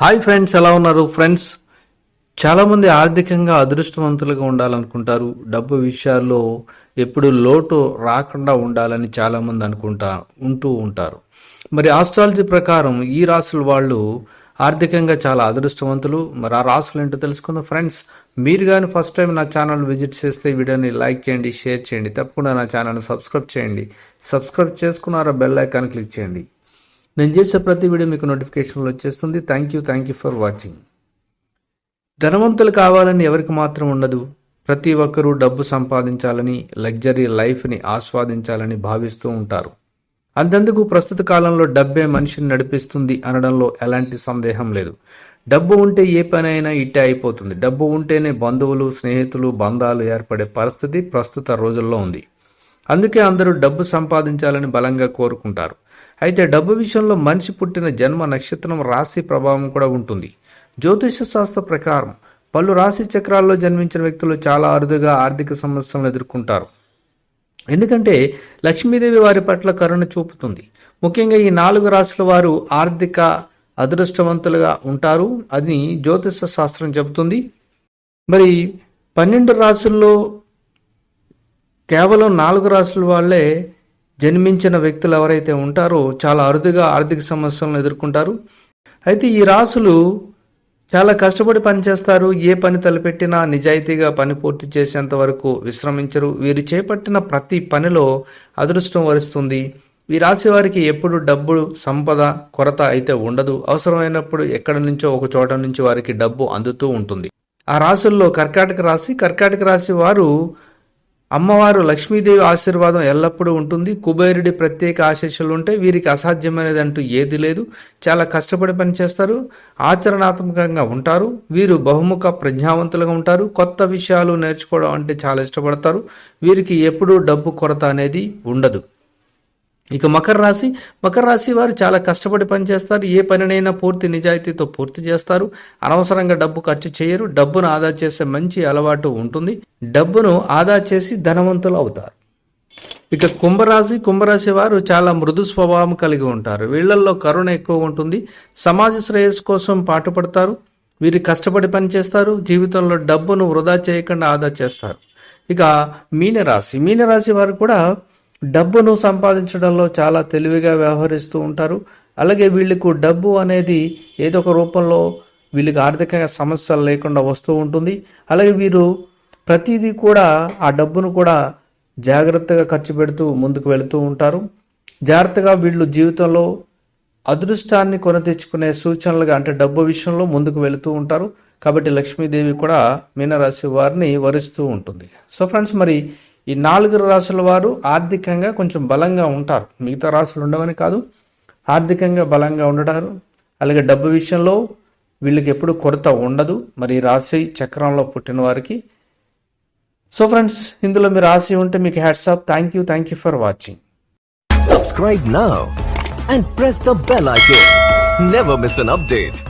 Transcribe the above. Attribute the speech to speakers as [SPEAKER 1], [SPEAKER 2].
[SPEAKER 1] Hi friends ఎలా ఉన్నారు? Friends చాలామంది ఆర్థికంగా అదృష్టవంతులుగా ఉండాలనుకుంటారు. డబ్బు విషయాల్లో ఎప్పుడు లోటు రాకుండా ఉండాలని చాలామంది అనుకుంటా ఉంటూ ఉంటారు. మరి ఆస్ట్రాలజీ ప్రకారం ఈ రాసుల వాళ్ళు ఆర్థికంగా చాలా అదృష్టవంతులు. మరి ఆ రాసులు ఏంటో తెలుసుకుందాం. ఫ్రెండ్స్ మీరు కానీ ఫస్ట్ టైం నా ఛానల్ విజిట్ చేస్తే వీడియోని లైక్ చేయండి షేర్ చేయండి తప్పకుండా నా ఛానల్ని సబ్స్క్రైబ్ చేయండి. సబ్స్క్రైబ్ చేసుకున్నారా బెల్ ఐకాన్ క్లిక్ చేయండి. నేను చేసే ప్రతి వీడియో మీకు నోటిఫికేషన్లు వచ్చేస్తుంది. Thank you thank you for watching ధనవంతులు కావాలని ఎవరికి మాత్రం ఉండదు. ప్రతి ఒక్కరూ డబ్బు సంపాదించాలని లగ్జరీ లైఫ్ని ఆస్వాదించాలని భావిస్తూ ఉంటారు. అంతెందుకు ప్రస్తుత కాలంలో డబ్బే మనిషిని నడిపిస్తుంది అనడంలో ఎలాంటి సందేహం లేదు. డబ్బు ఉంటే ఏ పనైనా ఇట్టే అయిపోతుంది. డబ్బు ఉంటేనే బంధువులు స్నేహితులు బంధాలు ఏర్పడే పరిస్థితి ప్రస్తుత రోజుల్లో ఉంది. అందుకే అందరూ డబ్బు సంపాదించాలని బలంగా కోరుకుంటారు. అయితే డబ్బు విషయంలో మనిషి పుట్టిన జన్మ నక్షత్రం రాశి ప్రభావం కూడా ఉంటుంది. జ్యోతిష శాస్త్ర ప్రకారం పలు రాశి చక్రాల్లో జన్మించిన వ్యక్తులు చాలా అరుదుగా ఆర్థిక సమస్యలను ఎదుర్కొంటారు. ఎందుకంటే లక్ష్మీదేవి వారి పట్ల కరుణ చూపుతుంది. ముఖ్యంగా ఈ నాలుగు రాశుల వారు ఆర్థిక అదృష్టవంతులుగా ఉంటారు అది జ్యోతిష శాస్త్రం చెబుతుంది. మరి పన్నెండు రాశుల్లో కేవలం నాలుగు రాసుల వాళ్ళే జన్మించిన వ్యక్తులు ఎవరైతే ఉంటారో చాలా అరుదుగా ఆర్థిక సమస్యలను ఎదుర్కొంటారు. అయితే ఈ రాసులు చాలా కష్టపడి పనిచేస్తారు. ఏ పని తలపెట్టినా నిజాయితీగా పని పూర్తి చేసేంత వరకు విశ్రమించరు. వీరు చేపట్టిన ప్రతి పనిలో అదృష్టం వరిస్తుంది. ఈ రాశి వారికి ఎప్పుడు డబ్బు సంపద కొరత అయితే ఉండదు. అవసరమైనప్పుడు ఎక్కడి నుంచో ఒక చోట నుంచి వారికి డబ్బు అందుతూ ఉంటుంది. ఆ రాశుల్లో కర్కాటక రాశి కర్కాటక రాశి వారు అమ్మవారు లక్ష్మీదేవి ఆశీర్వాదం ఎల్లప్పుడూ ఉంటుంది. కుబేరుడి ప్రత్యేక ఆశీస్సులు ఉంటే వీరికి అసాధ్యమైనది అంటూ ఏది లేదు. చాలా కష్టపడి పనిచేస్తారు. ఆచరణాత్మకంగా ఉంటారు. వీరు బహుముఖ ప్రజ్ఞావంతులుగా ఉంటారు. కొత్త విషయాలు నేర్చుకోవడం అంటే చాలా ఇష్టపడతారు. వీరికి ఎప్పుడూ డబ్బు కొరత అనేది ఉండదు. ఇక మకర రాశి మకర రాశి వారు చాలా కష్టపడి పనిచేస్తారు. ఏ పనినైనా పూర్తి నిజాయితీతో పూర్తి చేస్తారు. అనవసరంగా డబ్బు ఖర్చు చేయరు. డబ్బును ఆదా చేసే మంచి అలవాటు ఉంటుంది. డబ్బును ఆదా చేసి ధనవంతులు అవుతారు. ఇక కుంభరాశి కుంభరాశి వారు చాలా మృదు స్వభావం కలిగి ఉంటారు. వీళ్ళల్లో కరుణ ఎక్కువ ఉంటుంది. సమాజ శ్రేయస్సు కోసం పాటుపడతారు. వీరు కష్టపడి పనిచేస్తారు. జీవితంలో డబ్బును వృధా చేయకుండా ఆదా చేస్తారు. ఇక మీనరాశి మీనరాశి వారు కూడా డబ్బును సంపాదించడంలో చాలా తెలివిగా వ్యవహరిస్తూ ఉంటారు. అలాగే వీళ్ళకు డబ్బు అనేది ఏదో ఒక రూపంలో వీళ్ళకి ఆర్థికంగా సమస్యలు లేకుండా వస్తూ ఉంటుంది. అలాగే వీరు ప్రతిదీ కూడా ఆ డబ్బును కూడా జాగ్రత్తగా ఖర్చు పెడుతూ ముందుకు వెళుతూ ఉంటారు. జాగ్రత్తగా వీళ్ళు జీవితంలో అదృష్టాన్ని కొని తెచ్చుకునే సూచనలుగా అంటే డబ్బు విషయంలో ముందుకు వెళుతూ ఉంటారు. కాబట్టి లక్ష్మీదేవి కూడా మీనరాశి వారిని వరిస్తూ ఉంటుంది. సో ఫ్రెండ్స్ మరి ఈ నాలుగు రాసుల వారు ఆర్థికంగా కొంచెం బలంగా ఉంటారు. మిగతా రాశులు ఉండవని కాదు. ఆర్థికంగా బలంగా ఉండటారు అలాగే డబ్బు విషయంలో వీళ్ళకి ఎప్పుడు కొరత ఉండదు. మరి రాశి చక్రంలో పుట్టిన వారికి. సో ఫ్రెండ్స్ ఇందులో మీరు రాసి ఉంటే మీకు hats off thank you thank you for watching.
[SPEAKER 2] Subscribe now and press the bell icon never miss an update